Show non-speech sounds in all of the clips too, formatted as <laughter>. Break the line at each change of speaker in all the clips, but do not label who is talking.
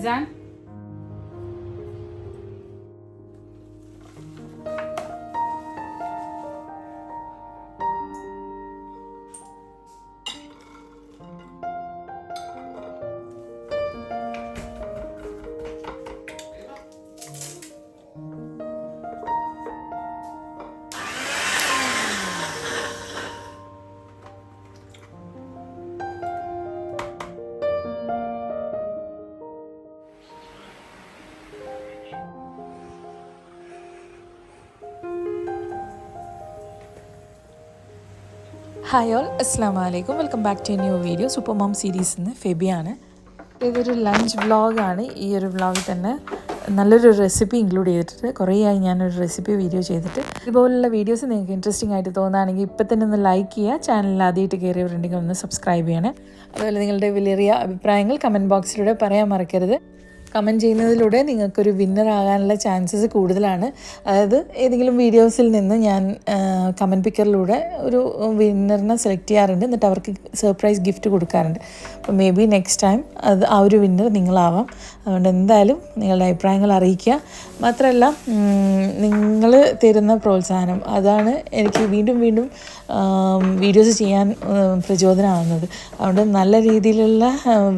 Jan
hi all അസ്സാം വലൈക്കും welcome back to new video super mom series നിന്ന് ഫെബിയാണ്. ഇതൊരു ലഞ്ച് വ്ളോഗാണ് ഈ ഒരു വ്ളോഗിൽ തന്നെ നല്ലൊരു റെസിപ്പി ഇൻക്ലൂഡ് ചെയ്തിട്ട് കുറേ ആയി ഞാനൊരു റെസിപ്പി വീഡിയോ ചെയ്തിട്ട്. ഇതുപോലുള്ള വീഡിയോസ് നിങ്ങൾക്ക് ഇൻട്രസ്റ്റിംഗ് ആയിട്ട് തോന്നുകയാണെങ്കിൽ ഇപ്പം തന്നെ ഒന്ന് ലൈക്ക് ചെയ്യുക. ചാനലിൽ ആദ്യമായിട്ട് കയറിയവരുണ്ടെങ്കിൽ ഒന്ന് സബ്സ്ക്രൈബ് ചെയ്യണേ. അതുപോലെ നിങ്ങളുടെ വിലയേറിയ അഭിപ്രായങ്ങൾ കമന്റ് ബോക്സിലൂടെ പറയാൻ മറക്കരുത്. കമന്റ് ചെയ്യുന്നതിലൂടെ നിങ്ങൾക്കൊരു വിന്നർ ആകാനുള്ള ചാൻസസ് കൂടുതലാണ്. അതായത് ഏതെങ്കിലും വീഡിയോസിൽ നിന്ന് ഞാൻ കമന്റ് പിക്കറിലൂടെ ഒരു വിന്നറിനെ സെലക്ട് ചെയ്യാറുണ്ട്. എന്നിട്ട് അവർക്ക് സർപ്രൈസ് ഗിഫ്റ്റ് കൊടുക്കാറുണ്ട്. അപ്പോൾ മേ ബി നെക്സ്റ്റ് ടൈം അത് ആ ഒരു വിന്നർ നിങ്ങളാവാം. അതുകൊണ്ട് എന്തായാലും നിങ്ങളുടെ അഭിപ്രായങ്ങൾ അറിയിക്കുക. മാത്രമല്ല നിങ്ങൾ തരുന്ന പ്രോത്സാഹനം അതാണ് എനിക്ക് വീണ്ടും വീണ്ടും വീഡിയോസ് ചെയ്യാൻ പ്രചോദനമാകുന്നത്. അതുകൊണ്ട് നല്ല രീതിയിലുള്ള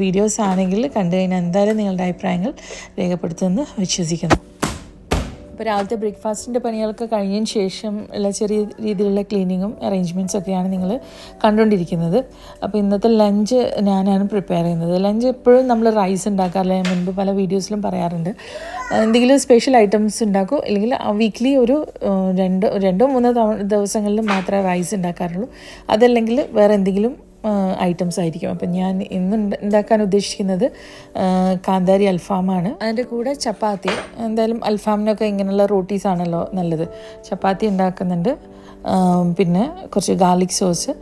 വീഡിയോസ് ആണെങ്കിൽ കണ്ടു കഴിഞ്ഞാൽ എന്തായാലും നിങ്ങളുടെ അഭിപ്രായങ്ങൾ രേഖപ്പെടുത്തുമെന്ന് വിശ്വസിക്കുന്നു. അപ്പോൾ രാവിലത്തെ ബ്രേക്ക്ഫാസ്റ്റിന്റെ പണികളൊക്കെ കഴിഞ്ഞതിന് ശേഷം ഉള്ള ചെറിയ രീതിയിലുള്ള ക്ലീനിങ്ങും അറേഞ്ച്മെന്റ്സ് ഒക്കെയാണ് നിങ്ങൾ കണ്ടുകൊണ്ടിരിക്കുന്നത്. അപ്പോൾ ഇന്നത്തെ ലഞ്ച് ഞാനാണ് പ്രിപ്പയർ ചെയ്യുന്നത്. ലഞ്ച് എപ്പോഴും നമ്മൾ റൈസ് ഉണ്ടാക്കാറില്ല. ഞാൻ മുൻപ് പല വീഡിയോസിലും പറയാറുണ്ട്. എന്തെങ്കിലും സ്പെഷ്യൽ ഐറ്റംസ് ഉണ്ടാക്കും. അല്ലെങ്കിൽ വീക്ക്ലി ഒരു രണ്ടോ രണ്ടോ മൂന്നോ തവണ ദിവസങ്ങളിൽ മാത്രമേ റൈസ് ഉണ്ടാക്കാറുള്ളൂ. അതല്ലെങ്കിൽ വേറെ എന്തെങ്കിലും ഐറ്റംസ് ആയിരിക്കും. അപ്പം ഞാൻ ഇന്ന് ഉണ്ടാക്കാൻ ഉദ്ദേശിക്കുന്നത് കാന്താരി അൽഫാമാണ്. അതിന്റെ കൂടെ ചപ്പാത്തി. എന്തായാലും അൽഫാമിനൊക്കെ ഇങ്ങനെയുള്ള റോട്ടീസ് ആണല്ലോ നല്ലത്. ചപ്പാത്തി ഉണ്ടാക്കുന്നുണ്ട്. പിന്നെ കുറച്ച് ഗാർലിക് സോസ്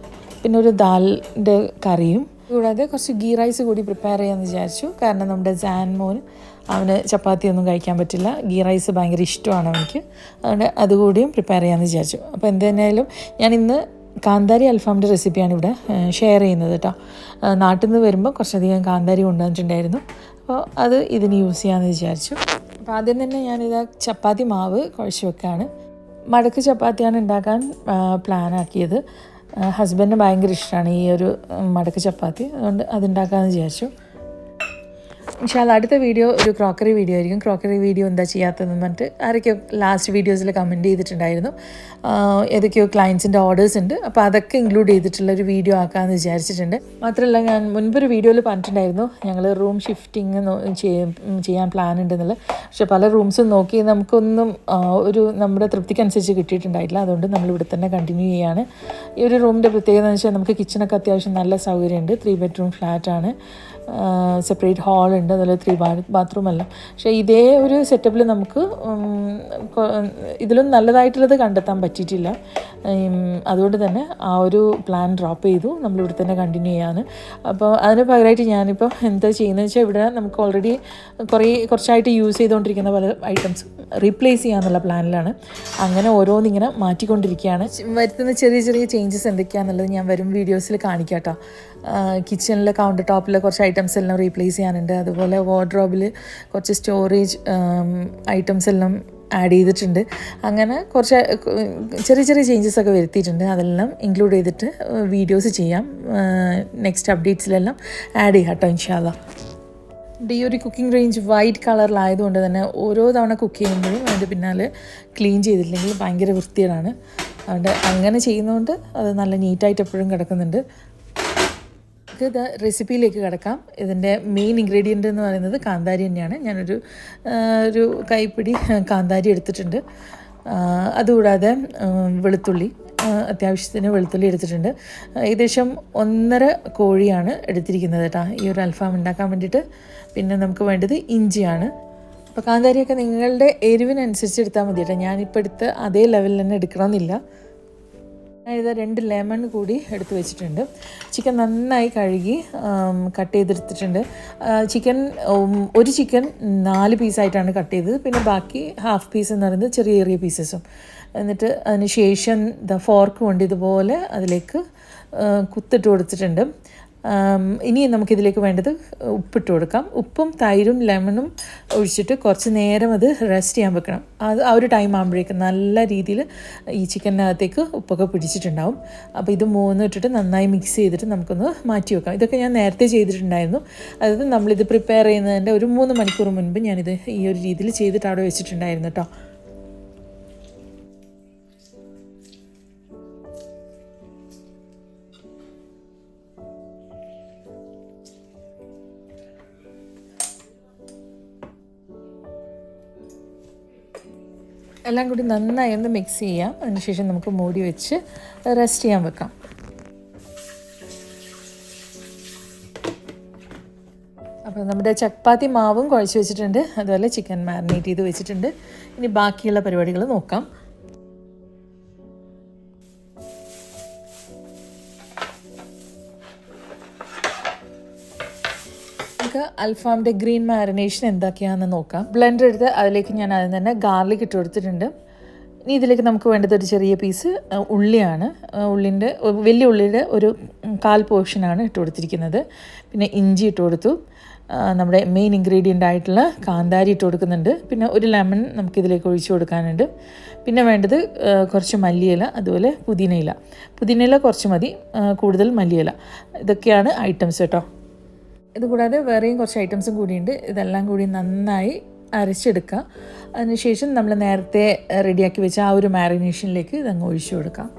പിന്നെ ഒരു ദാലിന്റെ കറിയും. കൂടാതെ കുറച്ച് ഗീ റൈസ് കൂടി പ്രിപ്പയർ ചെയ്യാമെന്ന് വിചാരിച്ചു. കാരണം നമ്മുടെ ജാൻ മോൻ അവന് ചപ്പാത്തി ഒന്നും കഴിക്കാൻ പറ്റില്ല. ഗീ റൈസ് ഭയങ്കര ഇഷ്ടമാണ് അവനിക്ക്. അതുകൊണ്ട് അതുകൂടിയും പ്രിപ്പയർ ചെയ്യാമെന്ന് വിചാരിച്ചു. അപ്പോൾ എന്തായാലും ഞാൻ ഇന്ന് കാന്താരി അൽഫാമിന്റെ റെസിപ്പിയാണ് ഇവിടെ ഷെയർ ചെയ്യുന്നത് കേട്ടോ നാട്ടിൽ നിന്ന് വരുമ്പോൾ കുറച്ചധികം കാന്താരി കൊണ്ടുവന്നിട്ടുണ്ടായിരുന്നു. അപ്പോൾ അത് ഇതിന് യൂസ് ചെയ്യാമെന്ന് വിചാരിച്ചു. അപ്പോൾ ആദ്യം തന്നെ ഞാനിത് ചപ്പാത്തി മാവ് കുഴച്ച് വെക്കുകയാണ് മടക്ക് ചപ്പാത്തിയാണ് ഉണ്ടാക്കാൻ പ്ലാൻ ആക്കിയത്. ഹസ്ബൻഡിന് ഭയങ്കര ഇഷ്ടമാണ് ഈ ഒരു മടക്ക് ചപ്പാത്തി. അതുകൊണ്ട് അതുണ്ടാക്കാമെന്ന് വിചാരിച്ചു. ഇൻഷാല്ല അടുത്ത വീഡിയോ ഒരു ക്രോക്കറി വീഡിയോ ആയിരിക്കും. ക്രോക്കറി വീഡിയോ എന്താ ചെയ്യാത്തതെന്ന് പറഞ്ഞിട്ട് ആരൊക്കെയോ ലാസ്റ്റ് വീഡിയോസിൽ കമന്റ് ചെയ്തിട്ടുണ്ടായിരുന്നു. ഏതൊക്കെയോ ക്ലയൻസിന്റെ ഓർഡേഴ്സ് ഉണ്ട്. അപ്പോൾ അതൊക്കെ ഇൻക്ലൂഡ് ചെയ്തിട്ടുള്ള ഒരു വീഡിയോ ആക്കാമെന്ന് വിചാരിച്ചിട്ടുണ്ട്. മാത്രമല്ല ഞാൻ മുൻപൊരു വീഡിയോയിൽ പറഞ്ഞിട്ടുണ്ടായിരുന്നു. ഞങ്ങൾ റൂം ഷിഫ്റ്റിംഗ് ചെയ്യാൻ പ്ലാൻ ഉണ്ടെന്നുള്ളത്. പക്ഷെ പല റൂംസും നോക്കി നമുക്കൊന്നും ഒരു നമ്മുടെ തൃപ്തിക്കനുസരിച്ച് കിട്ടിയിട്ടുണ്ടായിട്ടില്ല. അതുകൊണ്ട് നമ്മൾ ഇവിടെ തന്നെ കണ്ടിന്യൂ ചെയ്യാണ്. ഈ ഒരു റൂമിന്റെ പ്രത്യേകത എന്ന് വെച്ചാൽ നമുക്ക് കിച്ചണൊക്കെ അത്യാവശ്യം നല്ല സൗകര്യമുണ്ട്. ത്രീ ബെഡ്റൂം ഫ്ലാറ്റാണ് സെപ്പറേറ്റ് ഹാൾ ഉണ്ട് അതുപോലെ ത്രീ ബാത്റൂം എല്ലാം പക്ഷേ ഇതേ ഒരു സെറ്റപ്പിൽ നമുക്ക് ഇതിലും നല്ലതായിട്ടുള്ളത് കണ്ടെത്താൻ പറ്റിയിട്ടില്ല. അതുകൊണ്ട് തന്നെ ആ ഒരു പ്ലാൻ ഡ്രോപ്പ് ചെയ്തു. നമ്മളിവിടെ തന്നെ കണ്ടിന്യൂ ചെയ്യാന്ന് അപ്പോൾ അതിന് പകരമായിട്ട് ഞാനിപ്പോൾ എന്താ ചെയ്യുന്നത് വെച്ചാൽ ഇവിടെ നമുക്ക് ഓൾറെഡി കുറേ കുറച്ചായിട്ട് യൂസ് ചെയ്തുകൊണ്ടിരിക്കുന്ന പല ഐറ്റംസ് റീപ്ലേസ് ചെയ്യാന്നുള്ള പ്ലാനിലാണ് അങ്ങനെ ഓരോന്നിങ്ങനെ മാറ്റിക്കൊണ്ടിരിക്കുകയാണ്. വരുത്തുന്ന ചെറിയ ചെറിയ ചേഞ്ചസ് എന്തൊക്കെയാണെന്നുള്ളത് ഞാൻ വരും വീഡിയോസിൽ കാണിക്കാം കേട്ടോ കിച്ചണിലെ കൗണ്ടർ ടോപ്പിൽ കുറച്ച് ഐറ്റംസ് എല്ലാം റീപ്ലേസ് ചെയ്യാനുണ്ട്. അതുപോലെ വാർഡ്രോബിൽ കുറച്ച് സ്റ്റോറേജ് ഐറ്റംസ് എല്ലാം ആഡ് ചെയ്തിട്ടുണ്ട്. അങ്ങനെ കുറച്ച് ചെറിയ ചെറിയ ചേഞ്ചസ് ഒക്കെ വരുത്തിയിട്ടുണ്ട്. അതെല്ലാം ഇൻക്ലൂഡ് ചെയ്തിട്ട് വീഡിയോസ് ചെയ്യാം. നെക്സ്റ്റ് അപ്ഡേറ്റ്സിലെല്ലാം ആഡ് ചെയ്യാം കേട്ടോ ഇൻഷാല്ല ഈ ഒരു കുക്കിംഗ് റേഞ്ച് വൈറ്റ് കളറിലായതുകൊണ്ട് തന്നെ ഓരോ തവണ കുക്ക് ചെയ്യുമ്പോഴും അതിന്റെ പിന്നാലെ ക്ലീൻ ചെയ്തില്ലെങ്കിൽ ഭയങ്കര വൃത്തികേടാണ്. അതുകൊണ്ട് അങ്ങനെ ചെയ്യുന്നതുകൊണ്ട് അത് നല്ല നീറ്റായിട്ട് എപ്പോഴും കിടക്കുന്നുണ്ട്. നമുക്ക് ഇത് റെസിപ്പിയിലേക്ക് കിടക്കാം. ഇതിന്റെ മെയിൻ ഇൻഗ്രീഡിയന്റ് എന്ന് പറയുന്നത് കാന്താരി തന്നെയാണ്. ഞാനൊരു ഒരു കൈപ്പിടി കാന്താരി എടുത്തിട്ടുണ്ട്. അതുകൂടാതെ വെളുത്തുള്ളി അത്യാവശ്യത്തിന് വെളുത്തുള്ളി എടുത്തിട്ടുണ്ട്. ഏകദേശം ഒന്നര കോഴിയാണ് എടുത്തിരിക്കുന്നത് കേട്ടോ. ഈ ഒരു അൽഫാം ഉണ്ടാക്കാൻ വേണ്ടിയിട്ട്. പിന്നെ നമുക്ക് വേണ്ടത് ഇഞ്ചിയാണ്. അപ്പോൾ കാന്താരിയൊക്കെ നിങ്ങളുടെ എരിവിനനുസരിച്ച് എടുത്താൽ മതി കേട്ടോ ഞാനിപ്പോൾ എടുത്ത് അതേ ലെവലിൽ തന്നെ എടുക്കണമെന്നില്ല. ഇത് രണ്ട് ലെമൺ കൂടി എടുത്തു വെച്ചിട്ടുണ്ട്. ചിക്കൻ നന്നായി കഴുകി കട്ട് ചെയ്തെടുത്തിട്ടുണ്ട്. ചിക്കൻ ഒരു ചിക്കൻ നാല് പീസായിട്ടാണ് കട്ട് ചെയ്തത്. പിന്നെ ബാക്കി ഹാഫ് പീസ് എന്ന് പറയുന്നത് ചെറിയ ചെറിയ പീസസും എന്നിട്ട് അതിന് ശേഷം ദ ഫോർക്ക് കൊണ്ട് ഇതുപോലെ അതിലേക്ക് കുത്തിട്ട് കൊടുത്തിട്ടുണ്ട്. ഇനി നമുക്കിതിലേക്ക് വേണ്ടത് ഉപ്പിട്ട് കൊടുക്കാം. ഉപ്പും തൈരും ലെമണും ഒഴിച്ചിട്ട് കുറച്ച് നേരം അത് റെസ്റ്റ് ചെയ്യാൻ വെക്കണം. അത് ആ ഒരു ടൈം ആകുമ്പോഴേക്കും നല്ല രീതിയിൽ ഈ ചിക്കനകത്തേക്ക് ഉപ്പൊക്കെ പിടിച്ചിട്ടുണ്ടാവും. അപ്പോൾ ഇത് മൂന്നും ഇട്ടിട്ട് നന്നായി മിക്സ് ചെയ്തിട്ട് നമുക്കൊന്ന് മാറ്റി വെക്കാം. ഇതൊക്കെ ഞാൻ നേരത്തെ ചെയ്തിട്ടുണ്ടായിരുന്നു. അതായത് നമ്മളിത് പ്രിപ്പയർ ചെയ്യുന്നതിന്റെ ഒരു മൂന്ന് മണിക്കൂർ മുൻപ് ഞാനിത് ഈ ഒരു രീതിയിൽ ചെയ്തിട്ട് അവിടെ വെച്ചിട്ടുണ്ടായിരുന്നു കേട്ടോ. എല്ലാം കൂടി നന്നായി ഒന്ന് മിക്സ് ചെയ്യാം. അതിനുശേഷം നമുക്ക് മൂടി വെച്ച് റെസ്റ്റ് ചെയ്യാൻ വെക്കാം. അപ്പോൾ നമ്മുടെ ചപ്പാത്തി മാവും കുഴച്ച് വെച്ചിട്ടുണ്ട്. അതുപോലെ ചിക്കൻ മാരിനേറ്റ് ചെയ്ത് വെച്ചിട്ടുണ്ട്. ഇനി ബാക്കിയുള്ള പരിപാടികൾ നോക്കാം. നമുക്ക് അൽഫാമിന്റെ ഗ്രീൻ മാരിനേഷൻ എന്തൊക്കെയാണെന്ന് നോക്കാം. ബ്ലെൻഡർ എടുത്ത് അതിലേക്ക് ഞാൻ ആദ്യം തന്നെ ഗാർലിക് ഇട്ട് കൊടുത്തിട്ടുണ്ട്. ഇനി ഇതിലേക്ക് നമുക്ക് വേണ്ടത് ഒരു ചെറിയ പീസ് ഉള്ളിയാണ്. ഉള്ളിന്റെ വലിയ ഉള്ളിയുടെ ഒരു കാൽ പോർഷനാണ് ഇട്ട് കൊടുത്തിരിക്കുന്നത്. പിന്നെ ഇഞ്ചി ഇട്ട് കൊടുത്തു. നമ്മുടെ മെയിൻ ഇൻഗ്രീഡിയന്റ് ആയിട്ടുള്ള കാന്താരി ഇട്ട് കൊടുക്കുന്നുണ്ട്. പിന്നെ ഒരു ലെമൺ നമുക്കിതിലേക്ക് ഒഴിച്ചു കൊടുക്കാനുണ്ട്. പിന്നെ വേണ്ടത് കുറച്ച് മല്ലിയില അതുപോലെ പുതിനയില. പുതിനയില കുറച്ച് മതി കൂടുതൽ മല്ലിയില. ഇതൊക്കെയാണ് ഐറ്റംസ് കേട്ടോ. ഇതുകൂടാതെ വേറെയും കുറച്ച് ഐറ്റംസും കൂടിയുണ്ട്. ഇതെല്ലാം കൂടി നന്നായി അരച്ചെടുക്കുക. അതിനുശേഷം നമ്മൾ നേരത്തെ റെഡിയാക്കി വെച്ച ആ ഒരു മാരിനേഷനിലേക്ക് ഇതങ്ങ് ഒഴിച്ചു കൊടുക്കാം.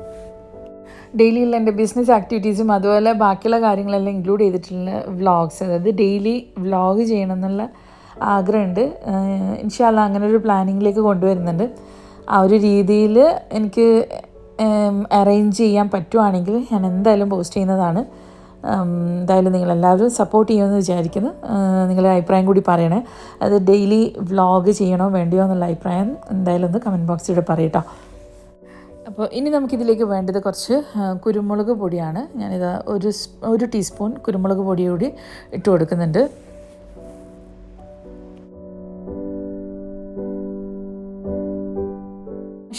ഡെയിലിയുള്ള എന്റെ ബിസിനസ് ആക്ടിവിറ്റീസും അതുപോലെ ബാക്കിയുള്ള കാര്യങ്ങളെല്ലാം ഇൻക്ലൂഡ് ചെയ്തിട്ടുള്ള വ്ളോഗ്സ് അതായത് ഡെയിലി വ്ളോഗ് ചെയ്യണം എന്നുള്ള ആഗ്രഹമുണ്ട് ഇൻഷാല്ല അങ്ങനെ ഒരു പ്ലാനിങ്ങിലേക്ക് കൊണ്ടുവരുന്നുണ്ട്. ആ ഒരു രീതിയിൽ എനിക്ക് അറേഞ്ച് ചെയ്യാൻ പറ്റുവാണെങ്കിൽ ഞാൻ എന്തായാലും പോസ്റ്റ് ചെയ്യുന്നതാണ്. എന്തായാലും നിങ്ങളെല്ലാവരും സപ്പോർട്ട് ചെയ്യുമെന്ന് വിചാരിക്കുന്നു. നിങ്ങളുടെ അഭിപ്രായം കൂടി പറയണേ. അത് ഡെയിലി വ്ളോഗ് ചെയ്യണോ വേണ്ടിയോ എന്നുള്ള അഭിപ്രായം എന്തായാലും ഒന്ന് കമന്റ് ബോക്സിലൂടെ പറയട്ടോ. അപ്പോൾ ഇനി നമുക്കിതിലേക്ക് വേണ്ടത് കുറച്ച് കുരുമുളക് പൊടിയാണ്. ഞാനിത് ഒരു ഒരു ടീസ്പൂൺ കുരുമുളക് പൊടി കൂടി ഇട്ട് കൊടുക്കുന്നുണ്ട്.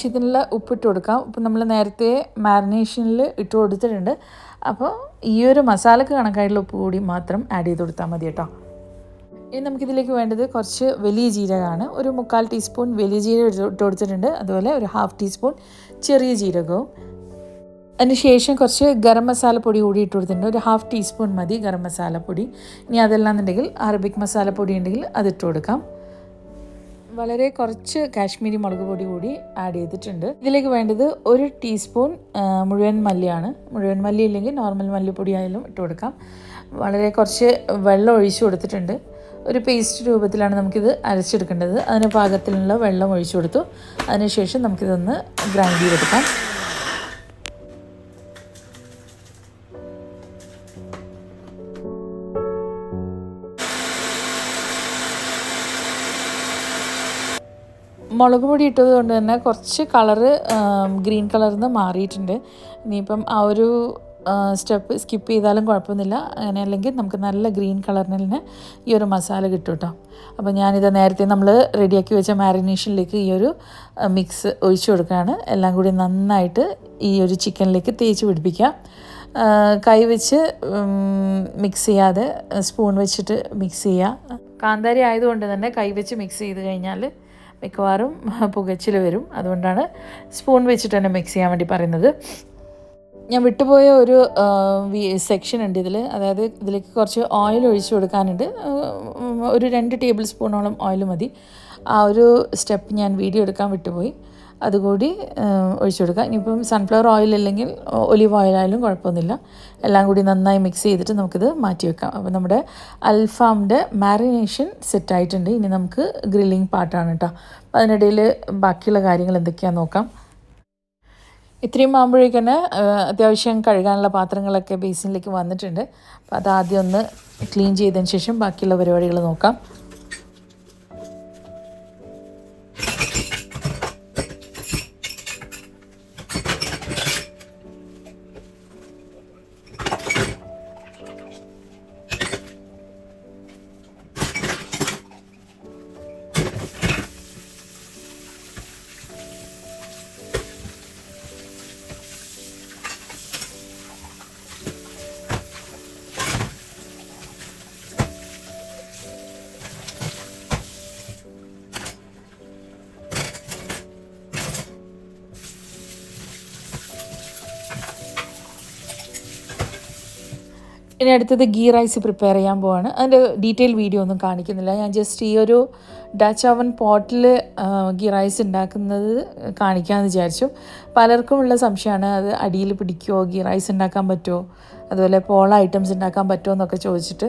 ആവശ്യത്തിനുള്ള ഉപ്പിട്ട് കൊടുക്കാം. ഇപ്പം നമ്മൾ നേരത്തെ മാരിനേഷനിൽ ഇട്ട് കൊടുത്തിട്ടുണ്ട്. അപ്പോൾ ഈ ഒരു മസാലക്ക് കണക്കായിട്ടുള്ള ഉപ്പ് കൂടി മാത്രം ആഡ് ചെയ്ത് കൊടുത്താൽ മതി കേട്ടോ. ഇനി നമുക്കിതിലേക്ക് വേണ്ടത് കുറച്ച് വലിയ ജീരകമാണ്. ഒരു മുക്കാൽ ടീസ്പൂൺ വലിയ ജീരകം ഇട്ട് കൊടുത്തിട്ടുണ്ട്. അതുപോലെ ഒരു ഹാഫ് ടീസ്പൂൺ ചെറിയ ജീരകവും. അതിനുശേഷം കുറച്ച് ഗരം മസാല പൊടി കൂടി ഇട്ട് കൊടുത്തിട്ടുണ്ട്. ഒരു ഹാഫ് ടീസ്പൂൺ മതി ഗരം മസാല പൊടി. ഇനി അതെല്ലാന്നുണ്ടെങ്കിൽ അറബിക് മസാലപ്പൊടി പൊടി ഉണ്ടെങ്കിൽ അതിട്ട് കൊടുക്കാം. വളരെ കുറച്ച് കാശ്മീരി മുളക് പൊടി കൂടി ആഡ് ചെയ്തിട്ടുണ്ട്. ഇതിലേക്ക് വേണ്ടത് ഒരു ടീസ്പൂൺ മുഴുവൻ മല്ലിയാണ്. മുഴുവൻ മല്ലി ഇല്ലെങ്കിൽ നോർമൽ മല്ലിപ്പൊടി ആയാലും ഇട്ട് കൊടുക്കാം. വളരെ കുറച്ച് വെള്ളം ഒഴിച്ചു കൊടുത്തിട്ടുണ്ട്. ഒരു പേസ്റ്റ് രൂപത്തിലാണ് നമുക്കിത് അരച്ചെടുക്കേണ്ടത്. അതിന് പാകത്തിലുള്ള വെള്ളം ഒഴിച്ചു കൊടുത്തു. അതിനുശേഷം നമുക്കിതൊന്ന് ഗ്രൈൻഡ് ചെയ്തെടുക്കാം. മുളക് പൊടി ഇട്ടത് കൊണ്ട് തന്നെ കുറച്ച് കളറ് ഗ്രീൻ കളറിൽ നിന്ന് മാറിയിട്ടുണ്ട്. ഇനിയിപ്പം ആ ഒരു സ്റ്റെപ്പ് സ്കിപ്പ് ചെയ്താലും കുഴപ്പമൊന്നുമില്ല. അങ്ങനെ അല്ലെങ്കിൽ നമുക്ക് നല്ല ഗ്രീൻ കളറിന് തന്നെ ഈ ഒരു മസാല കിട്ടും കേട്ടോ. അപ്പോൾ ഞാനിത് നേരത്തെ നമ്മൾ റെഡിയാക്കി വെച്ച മാരിനേഷനിലേക്ക് ഈ ഒരു മിക്സ് ഒഴിച്ചു കൊടുക്കുകയാണ്. എല്ലാം കൂടി നന്നായിട്ട് ഈ ഒരു ചിക്കനിലേക്ക് തേച്ച് പിടിപ്പിക്കാം കൈവച്ച് മിക്സ് ചെയ്യാതെ സ്പൂൺ വെച്ചിട്ട് മിക്സ് ചെയ്യുക. കാന്താരി ആയതുകൊണ്ട് തന്നെ കൈ വെച്ച് മിക്സ് ചെയ്ത് കഴിഞ്ഞാൽ മിക്കവാറും പുകച്ചിൽ വരും. അതുകൊണ്ടാണ് സ്പൂൺ വെച്ചിട്ട് തന്നെ മിക്സ് ചെയ്യാൻ വേണ്ടി പറയുന്നത്. ഞാൻ വിട്ടുപോയ ഒരു സെക്ഷൻ ഉണ്ട് ഇതിൽ അതായത് ഇതിലേക്ക് കുറച്ച് ഓയിൽ ഒഴിച്ച് കൊടുക്കാനുണ്ട്. ഒരു രണ്ട് ടേബിൾ സ്പൂണോളം ഓയിൽ മതി. ആ ഒരു സ്റ്റെപ്പ് ഞാൻ വീഡിയോ എടുക്കാൻ വിട്ടുപോയി. അതുകൂടി ഒഴിച്ചു കൊടുക്കുക. ഇനിയിപ്പം സൺഫ്ലവർ ഓയിൽ അല്ലെങ്കിൽ ഒലിവ് ഓയിലായാലും കുഴപ്പമൊന്നുമില്ല. എല്ലാം കൂടി നന്നായി മിക്സ് ചെയ്തിട്ട് നമുക്കിത് മാറ്റി വെക്കാം. അപ്പോൾ നമ്മുടെ അൽഫാമിന്റെ മാരിനേഷൻ സെറ്റായിട്ടുണ്ട് ഇനി നമുക്ക് ഗ്രില്ലിംഗ് പാർട്ടാണ് കേട്ടോ അപ്പോൾ അതിനിടയിൽ ബാക്കിയുള്ള കാര്യങ്ങൾ എന്തൊക്കെയാണെന്ന് നോക്കാം. ഇത്രയും ആകുമ്പോഴേക്ക് തന്നെ അത്യാവശ്യം കഴുകാനുള്ള പാത്രങ്ങളൊക്കെ ബേസിനിലേക്ക് വന്നിട്ടുണ്ട്. അപ്പോൾ അത് ആദ്യം ഒന്ന് ക്ലീൻ ചെയ്തതിന് ശേഷം ബാക്കിയുള്ള പരിപാടികൾ നോക്കാം. ഇനി അടുത്തത് ഗീ റൈസ് പ്രിപ്പയർ ചെയ്യാൻ പോവാണ്. അതിന്റെ ഡീറ്റെയിൽ വീഡിയോ ഒന്നും കാണിക്കുന്നില്ല. ഞാൻ ജസ്റ്റ് ഈ ഒരു ഡച്ച് ഓവൻ പോട്ടിൽ ഗീ റൈസ് ഉണ്ടാക്കുന്നത് കാണിക്കാമെന്ന് വിചാരിച്ചു. പലർക്കുമുള്ള സംശയമാണ് അത് അടിയിൽ പിടിക്കുമോ ഗീ റൈസ് ഉണ്ടാക്കാൻ പറ്റുമോ അതുപോലെ പോള ഐറ്റംസ് ഉണ്ടാക്കാൻ പറ്റുമോ എന്നൊക്കെ ചോദിച്ചിട്ട്.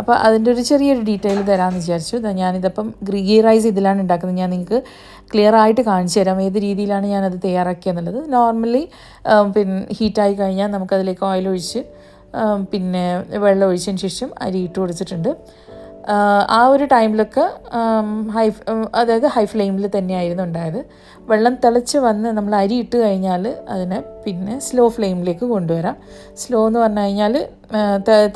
അപ്പോൾ അതിന്റെ ഒരു ചെറിയൊരു ഡീറ്റെയിൽ തരാമെന്ന് വിചാരിച്ചു. ഞാനിതപ്പം ഗീ റൈസ് ഇതിലാണ് ഉണ്ടാക്കുന്നത്. ഞാൻ നിങ്ങൾക്ക് ക്ലിയർ ആയിട്ട് കാണിച്ചു തരാം ഏത് രീതിയിലാണ് ഞാനത് തയ്യാറാക്കിയെന്നുള്ളത്. നോർമലി പിന്നെ ഹീറ്റായി കഴിഞ്ഞാൽ നമുക്കതിലേക്ക് ഓയിൽ ഒഴിച്ച് പിന്നെ വെള്ളം ഒഴിച്ചതിന് ശേഷം അരി ഇട്ട് കൊടുത്തിട്ടുണ്ട്. ആ, ഒരു ടൈമിലൊക്കെ ഹൈ അതായത് ഹൈ ഫ്ലെയിമിൽ തന്നെയായിരുന്നു ഉണ്ടായത്. വെള്ളം തിളച്ച് വന്ന് നമ്മൾ അരി ഇട്ട് കഴിഞ്ഞാൽ അതിനെ പിന്നെ സ്ലോ ഫ്ലെയിമിലേക്ക് കൊണ്ടുവരാം. സ്ലോ എന്ന് പറഞ്ഞു കഴിഞ്ഞാൽ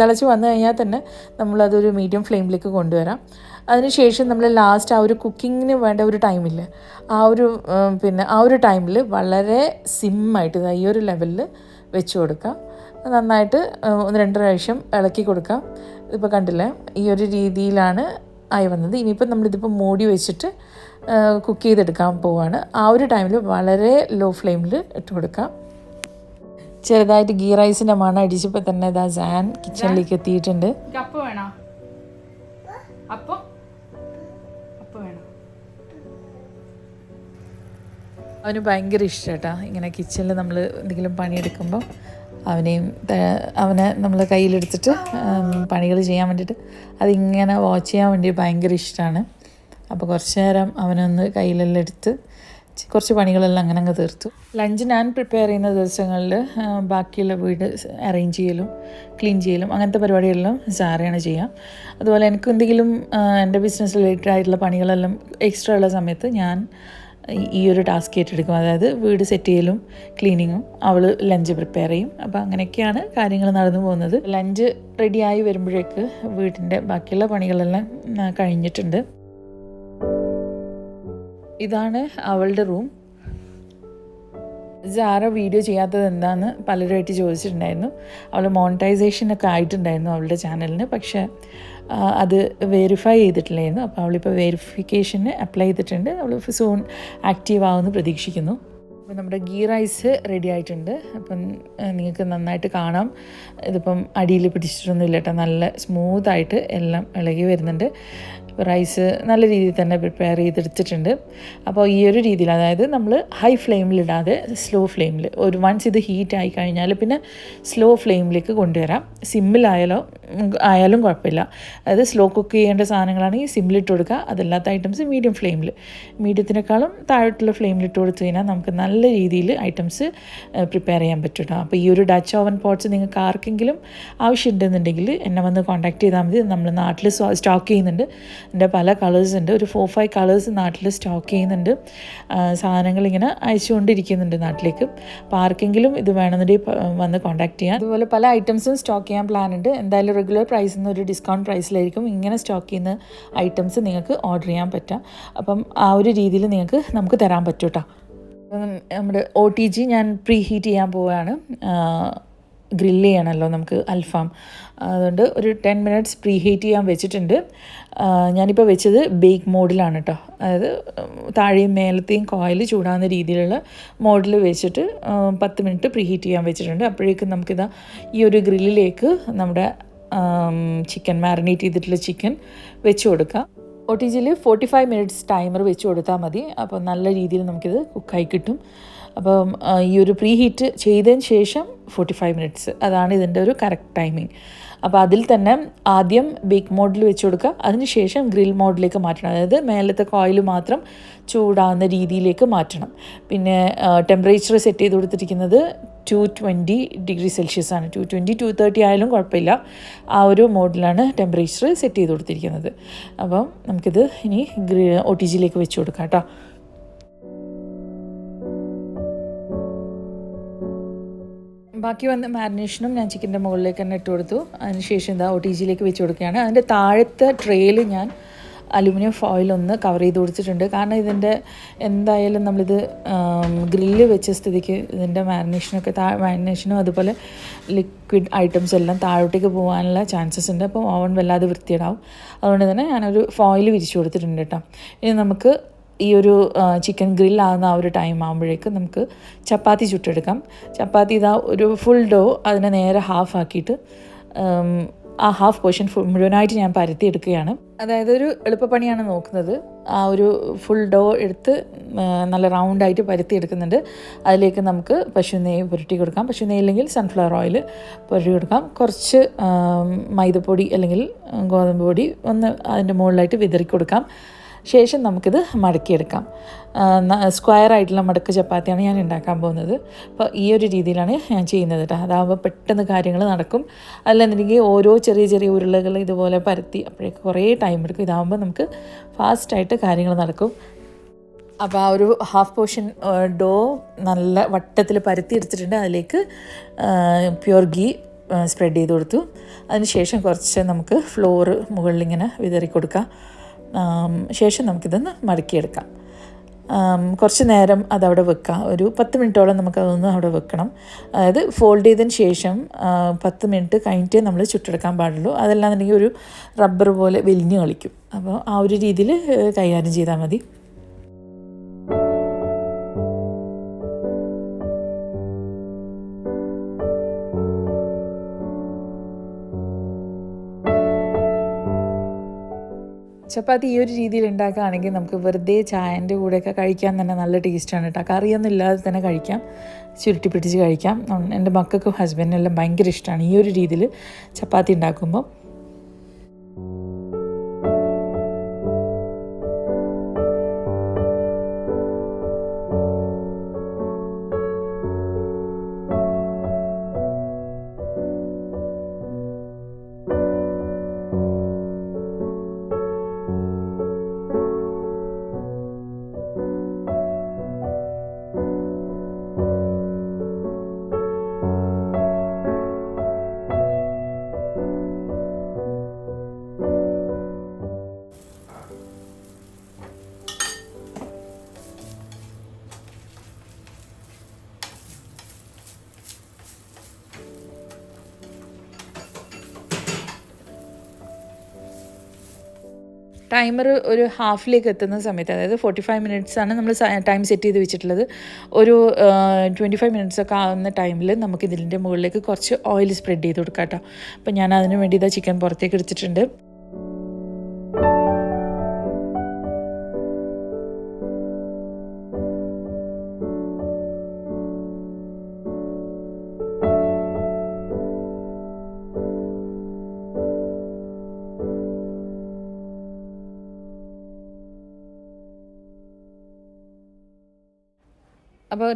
തിളച്ച് വന്നു കഴിഞ്ഞാൽ തന്നെ നമ്മളതൊരു മീഡിയം ഫ്ലെയിമിലേക്ക് കൊണ്ടുവരാം. അതിനുശേഷം നമ്മൾ ലാസ്റ്റ് ആ ഒരു കുക്കിങ്ങിന് വേണ്ട ഒരു ടൈമില്ല. ആ ഒരു പിന്നെ ആ ഒരു ടൈമിൽ വളരെ സിമ്മായിട്ട് ഈ ഒരു ലെവലിൽ വെച്ച് കൊടുക്കാം. നന്നായിട്ട് ഒന്ന് രണ്ട് പ്രാവശ്യം ഇളക്കി കൊടുക്കാം. ഇതിപ്പോൾ കണ്ടില്ലേ ഈ ഒരു രീതിയിലാണ് ആയി വന്നത്. ഇനിയിപ്പോൾ നമ്മളിതിപ്പോൾ മൂടി വെച്ചിട്ട് കുക്ക് ചെയ്തെടുക്കാൻ പോവാണ്. ആ ഒരു ടൈമിൽ വളരെ ലോ ഫ്ലെയിമിൽ ഇട്ട് കൊടുക്കാം. ചെറുതായിട്ട് ഗീ റൈസിന്റെ മണം അടിച്ചപ്പോൾ തന്നെ ഇതാ ജാൻ കിച്ചണിലേക്ക് എത്തിയിട്ടുണ്ട്. അവന് ഭയങ്കര ഇഷ്ടമാട്ടാ ഇങ്ങനെ കിച്ചണിൽ നമ്മൾ എന്തെങ്കിലും പണിയെടുക്കുമ്പോൾ അവനെയും അവനെ നമ്മൾ കയ്യിലെടുത്തിട്ട് പണികൾ ചെയ്യാൻ വേണ്ടിയിട്ട്. അതിങ്ങനെ വാച്ച് ചെയ്യാൻ വേണ്ടി ഭയങ്കര ഇഷ്ടമാണ് അപ്പോൾ കുറച്ച് നേരം അവനൊന്ന് കയ്യിലെല്ലാം എടുത്ത് കുറച്ച് പണികളെല്ലാം അങ്ങനെ അങ്ങ് തീർത്തു. ലഞ്ച് ഞാൻ പ്രിപ്പയർ ചെയ്യുന്ന ദിവസങ്ങളിൽ ബാക്കിയുള്ള വീട് അറേഞ്ച് ചെയ്യലും ക്ലീൻ ചെയ്യലും അങ്ങനത്തെ പരിപാടികളെല്ലാം സാറയാണ് ചെയ്യുക. അതുപോലെ എനിക്ക് എന്തെങ്കിലും എന്റെ ബിസിനസ് റിലേറ്റഡ് ആയിട്ടുള്ള പണികളെല്ലാം എക്സ്ട്രാ ഉള്ള സമയത്ത് ഞാൻ ഈ- ഒരു ടാസ്ക് ഏറ്റെടുക്കും. അതായത് വീട് സെറ്റ് ചെയ്യലും ക്ലീനിങ്ങും അവൾ ലഞ്ച് പ്രിപ്പയർ ചെയ്യും. അപ്പോൾ അങ്ങനെയൊക്കെയാണ് കാര്യങ്ങൾ നടന്നു പോകുന്നത്. ലഞ്ച് റെഡിയായി വരുമ്പോഴേക്ക് വീടിന്റെ ബാക്കിയുള്ള പണികളെല്ലാം കഴിഞ്ഞിട്ടുണ്ട്. ഇതാണ് അവളുടെ റൂം ജാറ വീഡിയോ ചെയ്യാത്തത് എന്താണെന്ന് പലരുമായിട്ട് ചോദിച്ചിട്ടുണ്ടായിരുന്നു. അവൾ മോണിറ്റൈസേഷൻ ഒക്കെ ആയിട്ടുണ്ടായിരുന്നു അവളുടെ ചാനലിന് പക്ഷേ അത് വെരിഫൈ ചെയ്തിട്ടില്ലായിരുന്നു. അപ്പോൾ അവളിപ്പോൾ വെരിഫിക്കേഷന് അപ്ലൈ ചെയ്തിട്ടുണ്ട്. അവൾ സോൺ ആക്റ്റീവ് ആവുമെന്ന് പ്രതീക്ഷിക്കുന്നു. അപ്പോൾ നമ്മുടെ ഗീ റൈസ് റെഡി ആയിട്ടുണ്ട്. അപ്പം നിങ്ങൾക്ക് നന്നായിട്ട് കാണാം. ഇതിപ്പം അടിയിൽ പിടിച്ചിട്ടൊന്നും ഇല്ല കേട്ടോ. നല്ല സ്മൂത്തായിട്ട് എല്ലാം ഇളകി വരുന്നുണ്ട്. റൈസ് നല്ല രീതിയിൽ തന്നെ പ്രിപ്പയർ ചെയ്തെടുത്തിട്ടുണ്ട്. അപ്പോൾ ഈ ഒരു രീതിയിൽ അതായത് നമ്മൾ ഹൈ ഫ്ലെയിമിലിടാതെ സ്ലോ ഫ്ലെയിമിൽ ഒരു വൺസ് ഇത് ഹീറ്റ് ആയി കഴിഞ്ഞാൽ പിന്നെ സ്ലോ ഫ്ലെയിമിലേക്ക് കൊണ്ടുവരാം. സിമ്മിലായാലോ ആയാലും കുഴപ്പമില്ല. അതായത് സ്ലോ കുക്ക് ചെയ്യേണ്ട സാധനങ്ങളാണെങ്കിൽ സിമ്മിലിട്ട് കൊടുക്കുക. അതല്ലാത്ത ഐറ്റംസ് മീഡിയം ഫ്ലെയിമിൽ മീഡിയത്തിനേക്കാളും താഴോട്ടുള്ള ഫ്ലെയിമിലിട്ട് കൊടുത്തു കഴിഞ്ഞാൽ നമുക്ക് നല്ല രീതിയിൽ ഐറ്റംസ് പ്രിപ്പയർ ചെയ്യാൻ പറ്റും കേട്ടോ അപ്പോൾ ഈ ഒരു ഡച്ച് ഓവൻ പോട്ട്സ് നിങ്ങൾക്ക് ആർക്കെങ്കിലും ആവശ്യമുണ്ടെന്നുണ്ടെങ്കിൽ എന്നെ വന്ന് കോൺടാക്ട് ചെയ്താൽ മതി. നമ്മൾ നാട്ടിൽ സ്റ്റോക്ക് ചെയ്യുന്നുണ്ട്. എന്റെ പല കളേഴ്സ് ഉണ്ട്. ഒരു ഫോർ ഫൈവ് കളേഴ്സ് നാട്ടിൽ സ്റ്റോക്ക് ചെയ്യുന്നുണ്ട്. സാധനങ്ങൾ ഇങ്ങനെ അയച്ചുകൊണ്ടിരിക്കുന്നുണ്ട് നാട്ടിലേക്ക്. അപ്പോൾ ആർക്കെങ്കിലും ഇത് വേണമെന്നുണ്ടെങ്കിൽ വന്ന് കോൺടാക്ട് ചെയ്യാം. അതുപോലെ പല ഐറ്റംസും സ്റ്റോക്ക് ചെയ്യാൻ പ്ലാൻ ഉണ്ട്. എന്തായാലും റെഗുലർ പ്രൈസിൽ നിന്ന് ഒരു ഡിസ്കൗണ്ട് പ്രൈസിലായിരിക്കും ഇങ്ങനെ സ്റ്റോക്ക് ചെയ്യുന്ന ഐറ്റംസ് നിങ്ങൾക്ക് ഓർഡർ ചെയ്യാൻ പറ്റാം. അപ്പം ആ ഒരു രീതിയിൽ നിങ്ങൾക്ക് നമുക്ക് തരാൻ പറ്റും കേട്ടോ നമ്മുടെ ഒ ടി ജി ഞാൻ പ്രീ ഹീറ്റ് ചെയ്യാൻ പോവുകയാണ്. ഗ്രില്ല് ചെയ്യണമല്ലോ നമുക്ക് അൽഫാം. അതുകൊണ്ട് ഒരു ടെൻ മിനിറ്റ്സ് പ്രീ ഹീറ്റ് ചെയ്യാൻ വെച്ചിട്ടുണ്ട്. ഞാനിപ്പോൾ വെച്ചത് ബേക്ക് മോഡിലാണ് കേട്ടോ അതായത് താഴെയും മേലത്തെയും കോയിൽ ചൂടാകുന്ന രീതിയിലുള്ള മോഡിൽ വെച്ചിട്ട് പത്ത് മിനിറ്റ് പ്രീ ഹീറ്റ് ചെയ്യാൻ വെച്ചിട്ടുണ്ട്. അപ്പോഴേക്കും നമുക്കിതാ ഈ ഒരു ഗ്രില്ലിലേക്ക് നമ്മുടെ ചിക്കൻ മാറിനേറ്റ് ചെയ്തിട്ടുള്ള ചിക്കൻ വെച്ച് കൊടുക്കാം. ജിയിൽ ഫോർട്ടി ഫൈവ് മിനിറ്റ്സ് ടൈമർ വെച്ച് കൊടുത്താൽ മതി. അപ്പോൾ നല്ല രീതിയിൽ നമുക്കിത് കുക്കായി കിട്ടും. അപ്പം ഈ ഒരു പ്രീ ഹീറ്റ് ചെയ്തതിന് ശേഷം ഫോർട്ടി ഫൈവ് മിനിറ്റ്സ് അതാണ് ഇതിന്റെ ഒരു കറക്റ്റ് ടൈമിങ് അപ്പോൾ അതിൽ തന്നെ ആദ്യം ബേക്ക് മോഡിൽ വെച്ച് കൊടുക്കുക. അതിനുശേഷം ഗ്രിൽ മോഡിലേക്ക് മാറ്റണം. അതായത് മേലത്തെ കോയിൽ മാത്രം ചൂടാകുന്ന രീതിയിലേക്ക് മാറ്റണം. പിന്നെ ടെമ്പറേച്ചർ സെറ്റ് ചെയ്ത് കൊടുത്തിരിക്കുന്നത് ടു ട്വന്റി ഡിഗ്രി സെൽഷ്യസ് ആണ്. ടു ട്വന്റി ടു തേർട്ടി ആയാലും കുഴപ്പമില്ല. ആ ഒരു മോഡിലാണ് ടെമ്പറേച്ചർ സെറ്റ് ചെയ്ത് കൊടുത്തിരിക്കുന്നത്. അപ്പം നമുക്കിത് ഇനി ഗ്രി ഒ ടി ജിയിലേക്ക് വെച്ച് കൊടുക്കാം കേട്ടോ. ബാക്കി വന്ന മാരിനേഷനും ഞാൻ ചിക്കന്റെ മുകളിലേക്ക് തന്നെ ഇട്ട് കൊടുത്തു. അതിനുശേഷം എന്താ ഒ ടി ജിയിലേക്ക് വെച്ച് കൊടുക്കുകയാണ്. അതിന്റെ താഴത്തെ ട്രേയിൽ ഞാൻ അലുമിനിയം ഫോയിൽ ഒന്ന് കവർ ചെയ്ത് കൊടുത്തിട്ടുണ്ട്. കാരണം ഇതിന്റെ എന്തായാലും നമ്മളിത് ഗ്രില്ല് വെച്ച സ്ഥിതിക്ക് ഇതിന്റെ മാരിനേഷനൊക്കെ താ മാരിനേഷനും അതുപോലെ ലിക്വിഡ് ഐറ്റംസ് എല്ലാം താഴോട്ടേക്ക് പോകാനുള്ള ചാൻസസ് ഉണ്ട്. അപ്പോൾ ഓവൻ വല്ലാതെ വൃത്തിയിടാവും അതുകൊണ്ട് തന്നെ ഞാനൊരു ഫോയിൽ വിരിച്ചു കൊടുത്തിട്ടുണ്ട് കേട്ടോ. ഇനി നമുക്ക് ഈ ഒരു ചിക്കൻ ഗ്രില്ലാകുന്ന ആ ഒരു ടൈം ആകുമ്പോഴേക്ക് നമുക്ക് ചപ്പാത്തി ചുട്ടെടുക്കാം. ചപ്പാത്തി ഇതാ ഒരു ഫുൾ ഡോ അതിനെ നേരെ ഹാഫ് ആക്കിയിട്ട് ആ ഹാഫ് പോർഷൻ മുഴുവനായിട്ട് ഞാൻ പരത്തി എടുക്കുകയാണ് അതായത് ഒരു എളുപ്പപ്പണിയാണ് നോക്കുന്നത്. ആ ഒരു ഫുൾ ഡോ എടുത്ത് നല്ല റൗണ്ടായിട്ട് പരത്തി എടുക്കുന്നുണ്ട് അതിലേക്ക് നമുക്ക് പശു നെയ്യ് പുരട്ടി കൊടുക്കാം. പശു നെയ്യ് അല്ലെങ്കിൽ സൺഫ്ലവർ ഓയിൽ പുരട്ടി കൊടുക്കാം. കുറച്ച് മൈദപ്പൊടി അല്ലെങ്കിൽ ഗോതമ്പ് പൊടി ഒന്ന് അതിന്റെ മുകളിലായിട്ട് വിതറി കൊടുക്കാം ശേഷം നമുക്കിത് മടക്കിയെടുക്കാം. സ്ക്വയർ ആയിട്ടുള്ള മടക്ക് ചപ്പാത്തിയാണ് ഞാൻ ഉണ്ടാക്കാൻ പോകുന്നത്. അപ്പോൾ ഈ ഒരു രീതിയിലാണ് ഞാൻ ചെയ്യുന്നത് കേട്ടോ അതാകുമ്പോൾ പെട്ടെന്ന് കാര്യങ്ങൾ നടക്കും. അല്ലെന്നുണ്ടെങ്കിൽ ഓരോ ചെറിയ ചെറിയ ഉരുളകൾ ഇതുപോലെ പരത്തി അപ്പോഴേക്ക് കുറേ ടൈം എടുക്കും. ഇതാകുമ്പോൾ നമുക്ക് ഫാസ്റ്റായിട്ട് കാര്യങ്ങൾ നടക്കും. അപ്പോൾ ആ ഒരു ഹാഫ് പോർഷൻ ഡോ നല്ല വട്ടത്തിൽ പരത്തി എടുത്തിട്ടുണ്ട്. അതിലേക്ക് പ്യുർ ഗീ സ്പ്രെഡ് ചെയ്ത് കൊടുത്തു. അതിനുശേഷം കുറച്ച് നമുക്ക് ഫ്ലോറ് മുകളിൽ ഇങ്ങനെ വിതറി കൊടുക്കാം ശേഷം നമുക്കിതൊന്ന് മടക്കിയെടുക്കാം. കുറച്ച് നേരം അതവിടെ വെക്കാം. ഒരു പത്ത് മിനിറ്റോളം നമുക്കതൊന്ന് അവിടെ വെക്കണം. അതായത് ഫോൾഡ് ചെയ്തതിന് ശേഷം പത്ത് മിനിറ്റ് കഴിഞ്ഞിട്ടേ നമ്മൾ ചുട്ടെടുക്കാൻ പാടുള്ളൂ. അതല്ലാന്നുണ്ടെങ്കിൽ ഒരു റബ്ബർ പോലെ വലിഞ്ഞു കളിക്കും. അപ്പോൾ ആ ഒരു രീതിയിൽ കൈകാര്യം ചെയ്താൽ മതി. ചപ്പാത്തി ഈ ഒരു രീതിയിൽ ഉണ്ടാക്കുകയാണെങ്കിൽ നമുക്ക് വെറുതെ ചായന്റെ കൂടെയൊക്കെ കഴിക്കാൻ തന്നെ നല്ല ടേസ്റ്റാണ് കേട്ടോ കറിയൊന്നും ഇല്ലാതെ തന്നെ കഴിക്കാം. ചുരുട്ടി പിടിച്ച് കഴിക്കാം. എന്റെ മക്കൾക്കും ഹസ്ബൻഡിനെല്ലാം ഭയങ്കര ഇഷ്ടമാണ് ഈ ഒരു രീതിയിൽ ചപ്പാത്തി ഉണ്ടാക്കുമ്പോൾ ടൈമർ ഒരു ഹാഫിലേക്ക് എത്തുന്ന സമയത്ത് അതായത് ഫോർട്ടി ഫൈവ് മിനിറ്റ്സ് ആണ് നമ്മൾ ടൈം സെറ്റ് ചെയ്ത് വെച്ചിട്ടുള്ളത്. ഒരു ട്വന്റി ഫൈവ് മിനിറ്റ്സ് ഒക്കെ ആവുന്ന ടൈമിൽ നമുക്ക് ഇതിന്റെ മുകളിലേക്ക് കുറച്ച് ഓയിൽ സ്പ്രെഡ് ചെയ്ത് കൊടുക്കാം കേട്ടോ അപ്പോൾ ഞാൻ അതിന് വേണ്ടി ഇതാ ചിക്കൻ പുറത്തേക്ക് എടുത്തിട്ടുണ്ട്.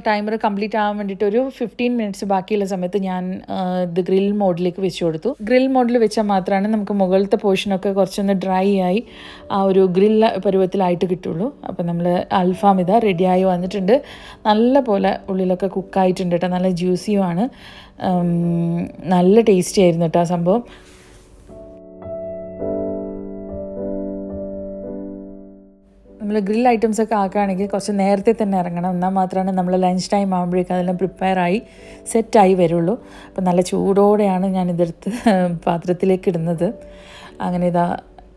ടൈമർ കംപ്ലീറ്റ് ആവാൻ വേണ്ടിയിട്ട് ഒരു ഫിഫ്റ്റീൻ മിനിറ്റ്സ് ബാക്കിയുള്ള സമയത്ത് ഞാൻ ഇത് ഗ്രിൽ മോഡിലേക്ക് വെച്ച് കൊടുത്തു. ഗ്രിൽ മോഡിൽ വെച്ചാൽ മാത്രമാണ് നമുക്ക് മുകളിലത്തെ പോർഷനൊക്കെ കുറച്ചൊന്ന് ഡ്രൈ ആയി ആ ഒരു ഗ്രിൽ പരുവത്തിലായിട്ട് കിട്ടുള്ളൂ. അപ്പോൾ നമ്മൾ അൽഫാം ഇതാ റെഡിയായി വന്നിട്ടുണ്ട്. നല്ല പോലെ ഉള്ളിലൊക്കെ കുക്കായിട്ടുണ്ട് കേട്ടോ നല്ല ജ്യൂസിയുമാണ് നല്ല ടേസ്റ്റി ആയിരുന്നു കേട്ടോ ആ സംഭവം. നമ്മൾ ഗ്രിൽ ഐറ്റംസ് ഒക്കെ ആക്കുകയാണെങ്കിൽ കുറച്ച് നേരത്തെ തന്നെ ഇറങ്ങണം. എന്നാൽ മാത്രമാണ് നമ്മൾ ലഞ്ച് ടൈം ആകുമ്പോഴേക്കും അതെല്ലാം പ്രിപ്പയറായി സെറ്റായി വരുള്ളൂ. അപ്പം നല്ല ചൂടോടെയാണ് ഞാൻ ഇതെടുത്ത് <laughs> പാത്രത്തിലേക്ക് ഇടുന്നത്. അങ്ങനെ ഇതാ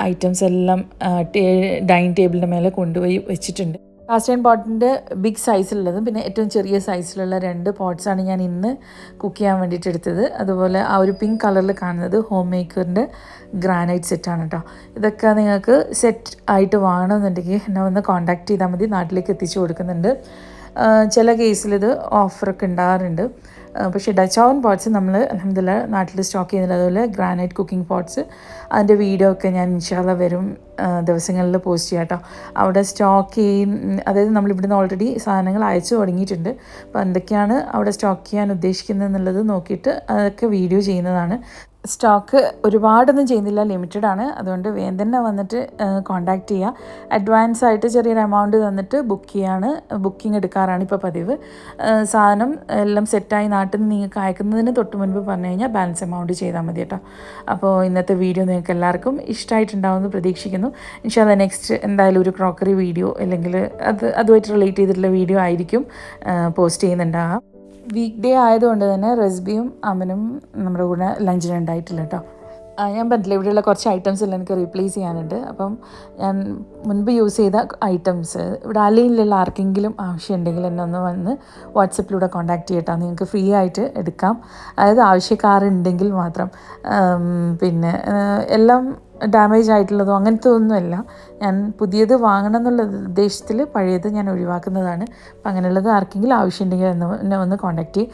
ഐറ്റംസ് എല്ലാം ഡൈനിങ് ടേബിളിന്റെ മേലെ കൊണ്ടുപോയി വെച്ചിട്ടുണ്ട്. കാസ്റ്റ് ആൻഡ് പോട്ടിന്റെ ബിഗ് സൈസിലുള്ളതും പിന്നെ ഏറ്റവും ചെറിയ സൈസിലുള്ള രണ്ട് പോട്ട്സാണ് ഞാൻ ഇന്ന് കുക്ക് ചെയ്യാൻ വേണ്ടിയിട്ട് എടുത്തത്. അതുപോലെ ആ ഒരു പിങ്ക് കളറിൽ കാണുന്നത് ഹോം മേക്കറിന്റെ ഗ്രാനൈറ്റ് സെറ്റാണ് കേട്ടോ ഇതൊക്കെ നിങ്ങൾക്ക് സെറ്റ് ആയിട്ട് വാങ്ങണമെന്നുണ്ടെങ്കിൽ എന്നെ ഒന്ന് കോൺടാക്റ്റ് ചെയ്താൽ മതി. നാട്ടിലേക്ക് എത്തിച്ചു കൊടുക്കുന്നുണ്ട്. ചില കേസിൽ ഇത് ഓഫറൊക്കെ ഉണ്ടാകാറുണ്ട്. പക്ഷേ ഡച്ച് ഓവൻ പോട്ട്സ് നമ്മൾ അലഹമില്ല നാട്ടിൽ സ്റ്റോക്ക് ചെയ്യുന്നില്ല അതുപോലെ ഗ്രാനൈറ്റ് കുക്കിംഗ് പോട്ട്സ് അതിന്റെ വീഡിയോ ഒക്കെ ഞാൻ ഇൻഷാല്ല വരും ദിവസങ്ങളിൽ പോസ്റ്റ് ചെയ്യാം കേട്ടോ. അവിടെ സ്റ്റോക്ക് ചെയ്യും അതായത് നമ്മൾ ഇവിടുന്ന് ഓൾറെഡി സാധനങ്ങൾ അയച്ചു തുടങ്ങിയിട്ടുണ്ട്. അപ്പോൾ എന്തൊക്കെയാണ് അവിടെ സ്റ്റോക്ക് ചെയ്യാൻ ഉദ്ദേശിക്കുന്നത് എന്നുള്ളത് നോക്കിയിട്ട് അതൊക്കെ വീഡിയോ ചെയ്യുന്നതാണ്. സ്റ്റോക്ക് ഒരുപാടൊന്നും ചെയ്യുന്നില്ല. ലിമിറ്റഡ് ആണ്. അതുകൊണ്ട് വേഗം തന്നെ വന്നിട്ട് കോണ്ടാക്ട് ചെയ്യുക അഡ്വാൻസ് ആയിട്ട് ചെറിയൊരു എമൗണ്ട് തന്നിട്ട് ബുക്ക് ചെയ്യാണ്. ബുക്കിംഗ് എടുക്കാറാണ് ഇപ്പോൾ പതിവ്. സാധനം എല്ലാം സെറ്റായി നാട്ടിൽ നിന്ന് നിങ്ങൾക്ക് അയക്കുന്നതിന് തൊട്ട് മുൻപ് പറഞ്ഞു കഴിഞ്ഞാൽ ബാലൻസ് എമൗണ്ട് ചെയ്താൽ മതി കേട്ടോ. അപ്പോൾ ഇന്നത്തെ വീഡിയോ നിങ്ങൾക്ക് എല്ലാവർക്കും ഇഷ്ടമായിട്ടുണ്ടാവുമെന്ന് പ്രതീക്ഷിക്കുന്നു. ഇൻഷാല്ല നെക്സ്റ്റ് എന്തായാലും ഒരു ക്രോക്കറി വീഡിയോ അല്ലെങ്കിൽ അത് അതുമായിട്ട് റിലേറ്റ് ചെയ്തിട്ടുള്ള വീഡിയോ ആയിരിക്കും പോസ്റ്റ് ചെയ്യുന്നുണ്ടാകാം. വീക്ക് ഡേ ആയതുകൊണ്ട് തന്നെ റെസ്ബിയും അമനും നമ്മുടെ കൂടെ ലഞ്ചിന് ഉണ്ടായിട്ടില്ല കേട്ടോ ഞാൻ പറഞ്ഞില്ല ഇവിടെയുള്ള കുറച്ച് ഐറ്റംസ് എല്ലാം എനിക്ക് റീപ്ലേസ് ചെയ്യാനുണ്ട്. അപ്പം ഞാൻ മുൻപ് യൂസ് ചെയ്ത ഐറ്റംസ് ഇവിടെ അലയിലുള്ള ആർക്കെങ്കിലും ആവശ്യമുണ്ടെങ്കിൽ എന്നെ ഒന്ന് വന്ന് വാട്സപ്പിലൂടെ കോൺടാക്ട് ചെയ്യട്ടോ. നിങ്ങൾക്ക് ഫ്രീ ആയിട്ട് എടുക്കാം. അതായത് ആവശ്യക്കാരുണ്ടെങ്കിൽ മാത്രം. പിന്നെ എല്ലാം ഡാമേജ് ആയിട്ടുള്ളതോ അങ്ങനത്തെ ഒന്നുമല്ല. ഞാൻ പുതിയത് വാങ്ങണം എന്നുള്ള ഉദ്ദേശത്തിൽ പഴയത് ഞാൻ ഒഴിവാക്കുന്നതാണ്. അപ്പം അങ്ങനെയുള്ളത് ആർക്കെങ്കിലും ആവശ്യമുണ്ടെങ്കിൽ എന്നെ ഒന്ന് കോൺടാക്റ്റ് ചെയ്യും.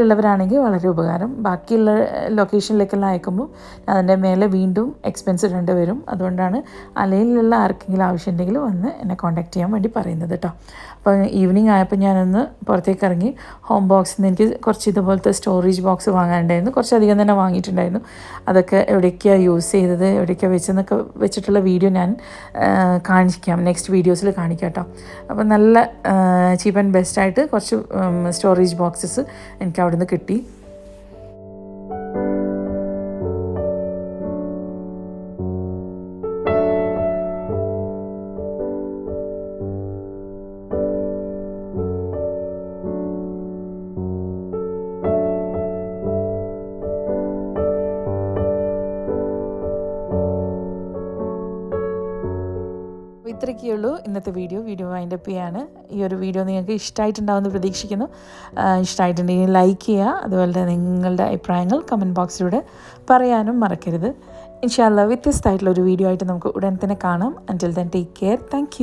ഉള്ളവരാണെങ്കിൽ വളരെ ഉപകാരം. ബാക്കിയുള്ള ലൊക്കേഷനിലേക്കെല്ലാം അയക്കുമ്പോൾ അതിന്റെ മേലെ വീണ്ടും എക്സ്പെൻസ് ഇടേണ്ടി വരും. അതുകൊണ്ടാണ് അലയിലുള്ള ആർക്കെങ്കിലും ആവശ്യമുണ്ടെങ്കിൽ വന്ന് എന്നെ കോൺടാക്റ്റ് ചെയ്യാൻ വേണ്ടി പറയുന്നത് കേട്ടോ അപ്പോൾ ഈവനിങ് ആയപ്പോൾ ഞാനൊന്ന് പുറത്തേക്ക് ഇറങ്ങി ഹോം ബോക്സിൽ നിന്ന് എനിക്ക് കുറച്ച് ഇതുപോലത്തെ സ്റ്റോറേജ് ബോക്സ് വാങ്ങാനുണ്ടായിരുന്നു. കുറച്ചധികം തന്നെ വാങ്ങിയിട്ടുണ്ടായിരുന്നു. അതൊക്കെ എവിടേക്കാണ് യൂസ് ചെയ്തത് എവിടേക്കാണ് വെച്ചെന്നൊക്കെ വെച്ചിട്ടുള്ള വീഡിയോ ഞാൻ കാണിക്കാം. നെക്സ്റ്റ് വീഡിയോസിൽ കാണിക്കാം കേട്ടോ അപ്പോൾ നല്ല ചീപ്പ് ആൻഡ് ബെസ്റ്റായിട്ട് കുറച്ച് സ്റ്റോറേജ് ബോക്സസ് എനിക്ക് അവിടെ നിന്ന് കിട്ടി. അപ്പോൾ ഇത്രയൊക്കെ ഉള്ളൂ ഇന്നത്തെ വീഡിയോ. വീഡിയോ വൈൻഡ് അപ്പ് ചെയ്യാണ്. ഈ ഒരു വീഡിയോ നിങ്ങൾക്ക് ഇഷ്ടമായിട്ടുണ്ടാവുമെന്ന് പ്രതീക്ഷിക്കുന്നു. ഇഷ്ടമായിട്ടുണ്ടെങ്കിൽ ലൈക്ക് ചെയ്യുക. അതുപോലെ തന്നെ നിങ്ങളുടെ അഭിപ്രായങ്ങൾ കമന്റ് ബോക്സിലൂടെ പറയാനും മറക്കരുത്. ഇൻഷാല്ല വ്യത്യസ്തമായിട്ടുള്ള ഒരു വീഡിയോ ആയിട്ട് നമുക്ക് ഉടൻ തന്നെ കാണാം. Until then take care thank